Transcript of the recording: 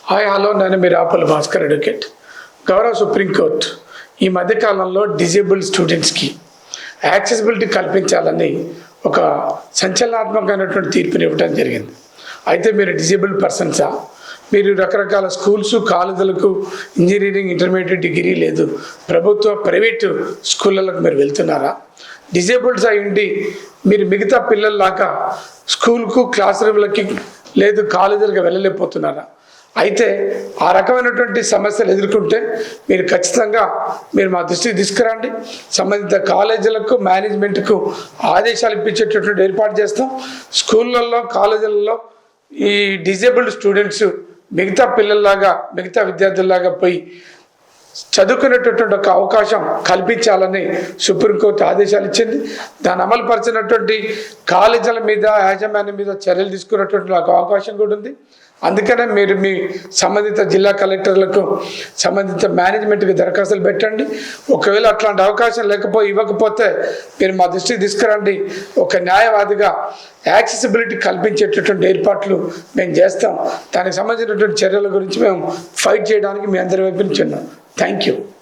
Hi hello నేను మీరు apple Bhaskar advocate. గౌరవ సుప్రీంకోర్టు ఈ మధ్యకాలంలో డిజేబుల్ స్టూడెంట్స్కి యాక్సెసిబిలిటీ కల్పించాలని ఒక సంచలనాత్మకమైనటువంటి తీర్పుని ఇవ్వడం జరిగింది. అయితే మీరు డిజేబుల్ పర్సన్సా? మీరు రకరకాల స్కూల్స్ కాలేజీలకు ఇంజనీరింగ్ ఇంటర్మీడియట్ డిగ్రీ లేదు ప్రభుత్వ ప్రైవేటు స్కూళ్ళకు మీరు వెళ్తున్నారా? డిజేబుల్డ్స్ అయి ఉండి మీరు మిగతా పిల్లల్లాగా స్కూల్కు క్లాస్ రూమ్లకి లేదు కాలేజీలకు వెళ్ళలేకపోతున్నారా? అయితే ఆ రకమైనటువంటి సమస్యలు ఎదుర్కొంటే మీరు ఖచ్చితంగా మీరు మా దృష్టికి తీసుకురండి. సంబంధిత కాలేజీలకు మేనేజ్మెంట్కు ఆదేశాలు ఇప్పించేటటువంటి ఏర్పాటు చేస్తాం. స్కూళ్ళల్లో కాలేజీలలో ఈ డిజేబుల్డ్ స్టూడెంట్స్ మిగతా పిల్లల్లాగా మిగతా విద్యార్థుల్లాగా పోయి చదువుకునేటటువంటి ఒక అవకాశం కల్పించాలని సుప్రీంకోర్టు ఆదేశాలు ఇచ్చింది. దాన్ని అమలు పరిచినటువంటి కాలేజీల మీద యాజమాన్యం మీద చర్యలు తీసుకున్నటువంటి ఒక అవకాశం కూడా ఉంది. అందుకనే మీరు మీ సంబంధిత జిల్లా కలెక్టర్లకు సంబంధిత మేనేజ్మెంట్కి దరఖాస్తులు పెట్టండి. ఒకవేళ అట్లాంటి అవకాశం లేకపోయి ఇవ్వకపోతే మీరు మా దృష్టికి తీసుకురండి. ఒక న్యాయవాదిగా యాక్సెసిబిలిటీ కల్పించేటటువంటి ఏర్పాట్లు మేము చేస్తాం. దానికి సంబంధించినటువంటి చర్యల గురించి మేము ఫైట్ చేయడానికి మీ అందరి వైపు నుంచి ఉన్నాం. Thank you.